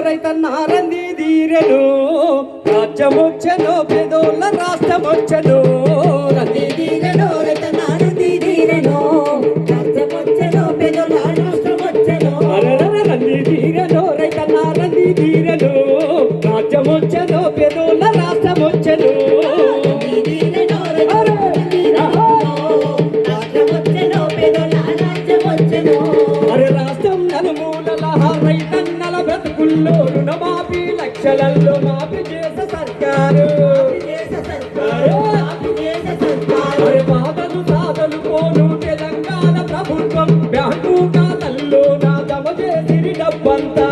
రైతన్నారంది ధీరను రాజ్యమొచ్చను పెదోళ్ళ రాష్ట్రమొచ్చను? రంది ధీరను cuánta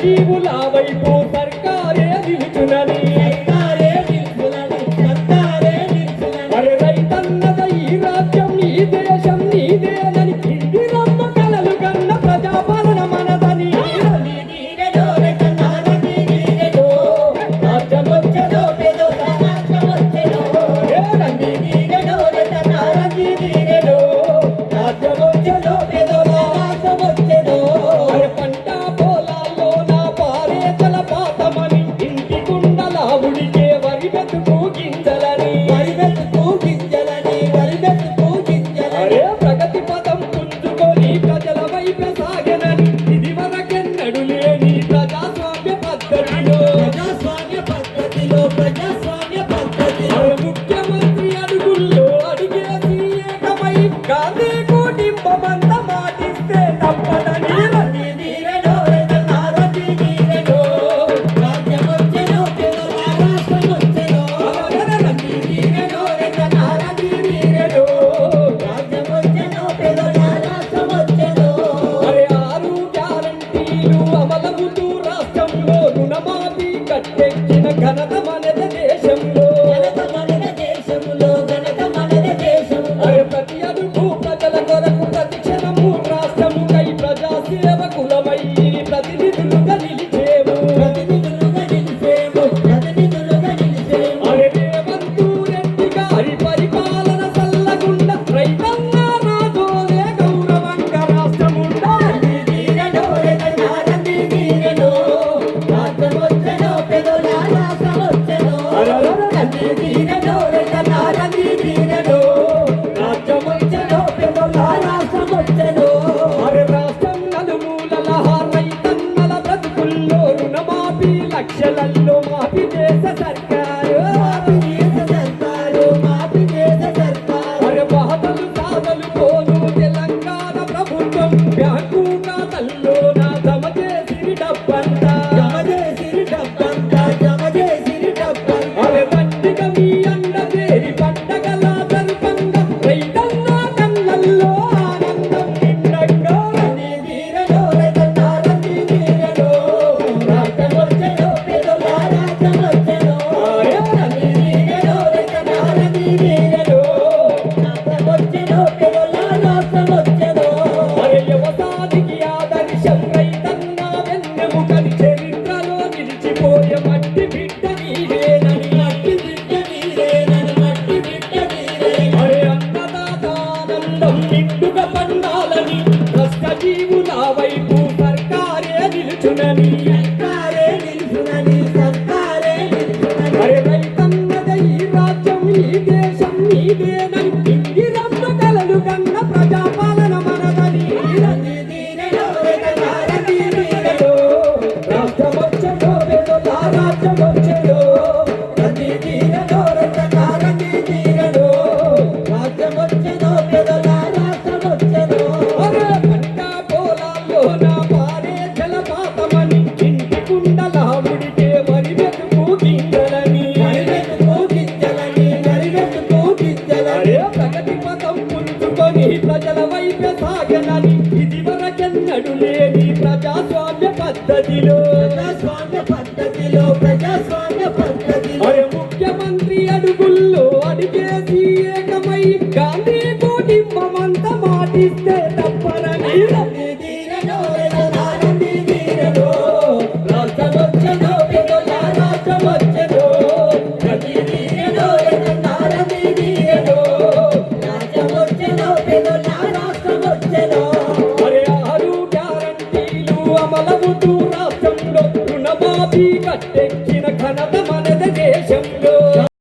जी बुलावई को Palma da Cultura. don't నాడే ప్రగతి పథం పుంజుకొని ప్రజల వైపు సాగనని ఇది వరకెన్నడు లేని ప్రజాస్వామ్య పద్ధతిలో. ప్రజాస్వామ్య